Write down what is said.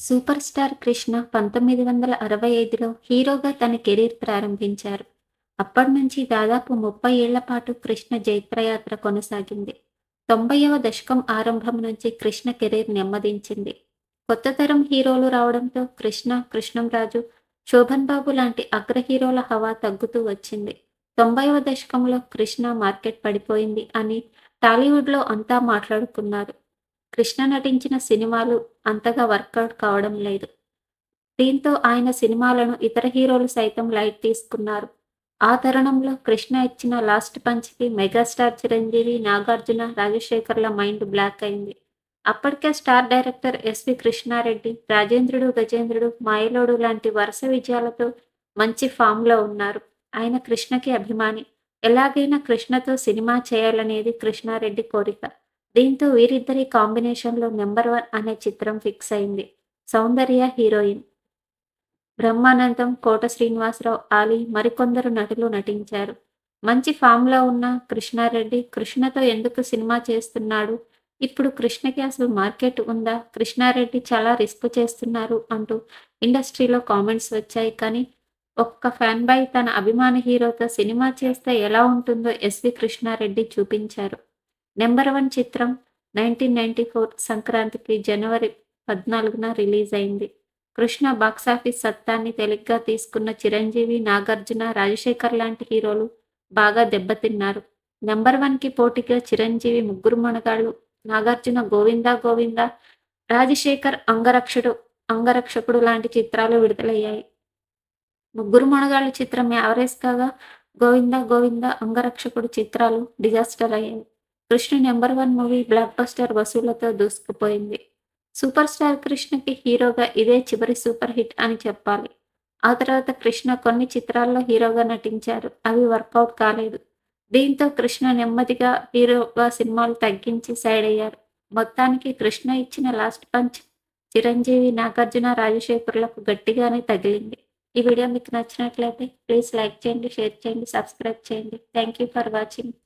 Super star Krishna పంతొమ్మిది వందల అరవై ఐదులో హీరోగా తన కెరీర్ ప్రారంభించారు. అప్పటి నుంచి దాదాపు ముప్పై ఏళ్ళ పాటు కృష్ణ జైత్రయాత్ర కొనసాగింది. తొంభైవ దశకం ఆరంభం నుంచి కృష్ణ కెరీర్ నెమ్మదించింది. కొత్త తరం హీరోలు రావడంతో కృష్ణ కృష్ణంరాజు శోభన్ బాబు లాంటి అగ్ర హీరోల హవా తగ్గుతూ వచ్చింది. తొంభైవ దశకంలో కృష్ణ మార్కెట్ పడిపోయింది అని టాలీవుడ్లో అంతా మాట్లాడుకున్నారు. కృష్ణ నటించిన సినిమాలు అంతగా వర్కౌట్ కావడం లేదు. దీంతో ఆయన సినిమాలను ఇతర హీరోలు సైతం లైట్ తీసుకున్నారు. ఆ తరుణంలో కృష్ణ ఇచ్చిన లాస్ట్ పంచ్కి మెగాస్టార్ చిరంజీవి నాగార్జున రాజశేఖర్ల మైండ్ బ్లాక్ అయింది. అప్పటికే star director SV Krishna Reddy Rajendrudu Gajendrudu Mayalodu లాంటి వరుస విజయాలతో మంచి ఫామ్లో ఉన్నారు. ఆయన కృష్ణకి అభిమాని. ఎలాగైనా కృష్ణతో సినిమా చేయాలనేది కృష్ణారెడ్డి కోరిక. దీంతో వీరిద్దరి కాంబినేషన్లో నెంబర్ వన్ అనే చిత్రం ఫిక్స్ అయింది. సౌందర్య హీరోయిన్ బ్రహ్మానందం కోట శ్రీనివాసరావు ఆలీ మరికొందరు నటులు నటించారు. మంచి ఫామ్లో ఉన్న కృష్ణారెడ్డి కృష్ణతో ఎందుకు సినిమా చేస్తున్నాడు? ఇప్పుడు కృష్ణకి అసలు మార్కెట్ ఉందా? కృష్ణారెడ్డి చాలా రిస్క్ చేస్తున్నారు అంటూ ఇండస్ట్రీలో కామెంట్స్ వచ్చాయి. కానీ ఒక్క ఫ్యాన్ బాయ్ తన అభిమాన హీరోతో సినిమా చేస్తే ఎలా ఉంటుందో ఎస్వి కృష్ణారెడ్డి చూపించారు. నెంబర్ వన్ చిత్రం నైన్టీన్ నైన్టీ ఫోర్ సంక్రాంతికి జనవరి పద్నాలుగున రిలీజ్ అయింది. కృష్ణ బాక్సాఫీస్ సత్తాన్ని తేలిగ్గా తీసుకున్న చిరంజీవి నాగార్జున రాజశేఖర్ లాంటి హీరోలు బాగా దెబ్బతిన్నారు. నెంబర్ వన్కి పోటీగా చిరంజీవి ముగ్గురు మనగాళ్ళు నాగార్జున గోవిందా గోవింద రాజశేఖర్ అంగరక్షుడు అంగరక్షకుడు లాంటి చిత్రాలు విడుదలయ్యాయి. ముగ్గురు మనగాళ్ళ చిత్రం యావరేజ్ కాగా గోవింద గోవింద అంగరక్షకుడు చిత్రాలు డిజాస్టర్ అయ్యాయి. Krishna number one movie blockbuster వసూళ్ళతో దూసుకుపోయింది. సూపర్ స్టార్ కృష్ణకి హీరోగా ఇదే చివరి సూపర్ హిట్ అని చెప్పాలి. ఆ తర్వాత కృష్ణ కొన్ని చిత్రాల్లో హీరోగా నటించారు. అవి వర్కౌట్ కాలేదు. దీంతో కృష్ణ నెమ్మదిగా హీరోగా సినిమాలు తగ్గించి సైడ్ అయ్యారు. మొత్తానికి కృష్ణ ఇచ్చిన లాస్ట్ పంచ్ చిరంజీవి నాగార్జున రాజశేఖర్లకు గట్టిగానే తగిలింది. ఈ వీడియో మీకు నచ్చినట్లయితే ప్లీజ్ లైక్ చేయండి షేర్ చేయండి సబ్స్క్రైబ్ చేయండి. Thank you for watching